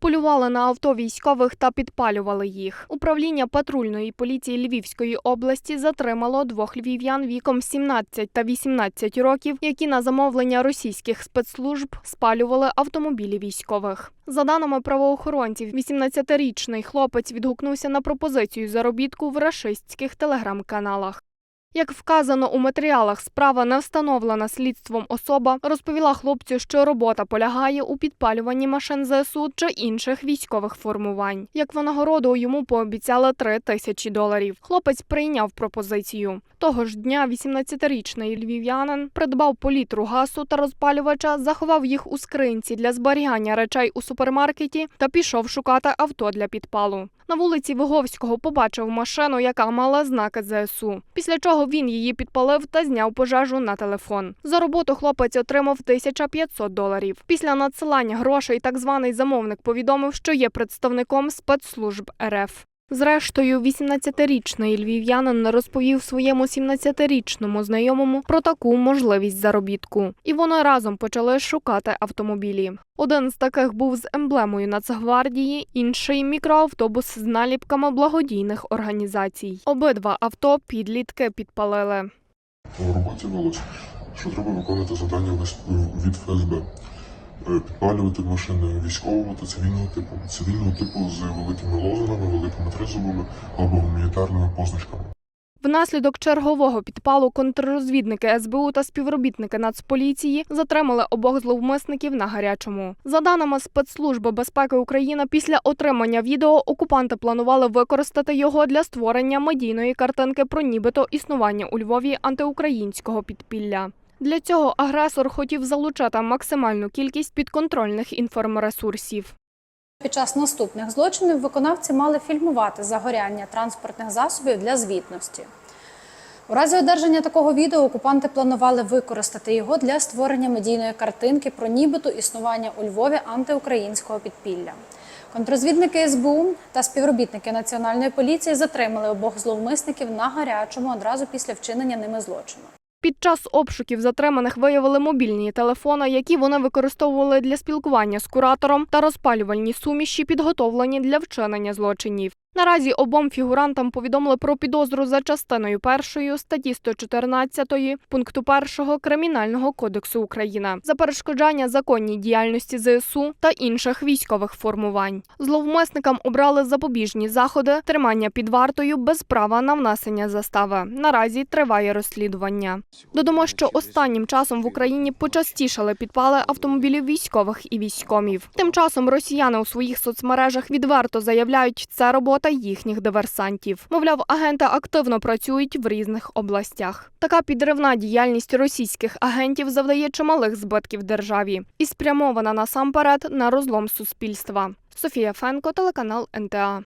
полювали на авто військових та підпалювали їх. Управління патрульної поліції Львівської області затримало двох львів'ян віком 17 та 18 років, які на замовлення російських спецслужб спалювали автомобілі військових. За даними правоохоронців, 18-річний хлопець відгукнувся на пропозицію заробітку в рашистських телеграм-каналах. Як вказано у матеріалах, справа не встановлена слідством особа розповіла хлопцю, що робота полягає у підпалюванні машин ЗСУ чи інших військових формувань. Як винагороду йому пообіцяли 3 тисячі доларів. Хлопець прийняв пропозицію. Того ж дня 18-річний львів'янин придбав по літру гасу та розпалювача, заховав їх у скринці для зберігання речей у супермаркеті та пішов шукати авто для підпалу. На вулиці Виговського побачив машину, яка мала знаки ЗСУ. Після чого він її підпалив та зняв пожежу на телефон. За роботу хлопець отримав 1500 доларів. Після надсилання грошей так званий замовник повідомив, що є представником спецслужб РФ. Зрештою, 18-річний львів'янин розповів своєму 17-річному знайомому про таку можливість заробітку. І вони разом почали шукати автомобілі. Один з таких був з емблемою Нацгвардії, інший мікроавтобус з наліпками благодійних організацій. Обидва авто підлітки підпалили. В роботі велось, що треба виконати завдання від ФСБ. Підпалювати машини військового та цивільного типу. Цивільного типу з великими лозунами, великими тризубами або гуманітарними позначками. Внаслідок чергового підпалу контррозвідники СБУ та співробітники Нацполіції затримали обох зловмисників на гарячому. За даними спецслужби безпеки України, після отримання відео окупанти планували використати його для створення медійної картинки про нібито існування у Львові антиукраїнського підпілля. Для цього агресор хотів залучати максимальну кількість підконтрольних інформресурсів. Під час наступних злочинів виконавці мали фільмувати загоряння транспортних засобів для звітності. У разі одержання такого відео окупанти планували використати його для створення медійної картинки про нібито існування у Львові антиукраїнського підпілля. Контрозвідники СБУ та співробітники Національної поліції затримали обох зловмисників на гарячому одразу після вчинення ними злочину. Під час обшуків затриманих виявили мобільні телефони, які вони використовували для спілкування з куратором та розпалювальні суміші, підготовлені для вчинення злочинів. Наразі обом фігурантам повідомили про підозру за частиною першої статті 114 пункту 1 Кримінального кодексу України за перешкоджання законній діяльності ЗСУ та інших військових формувань. Зловмисникам обрали запобіжні заходи, тримання під вартою без права на внесення застави. Наразі триває розслідування. Додамо, що останнім часом в Україні почастішали підпали автомобілів військових і військомів. Тим часом росіяни у своїх соцмережах відверто заявляють, це робота їхніх диверсантів. Мовляв, агенти активно працюють в різних областях. Така підривна діяльність російських агентів завдає чималих збитків державі і спрямована насамперед на розлом суспільства. Софія Фенко, телеканал НТА.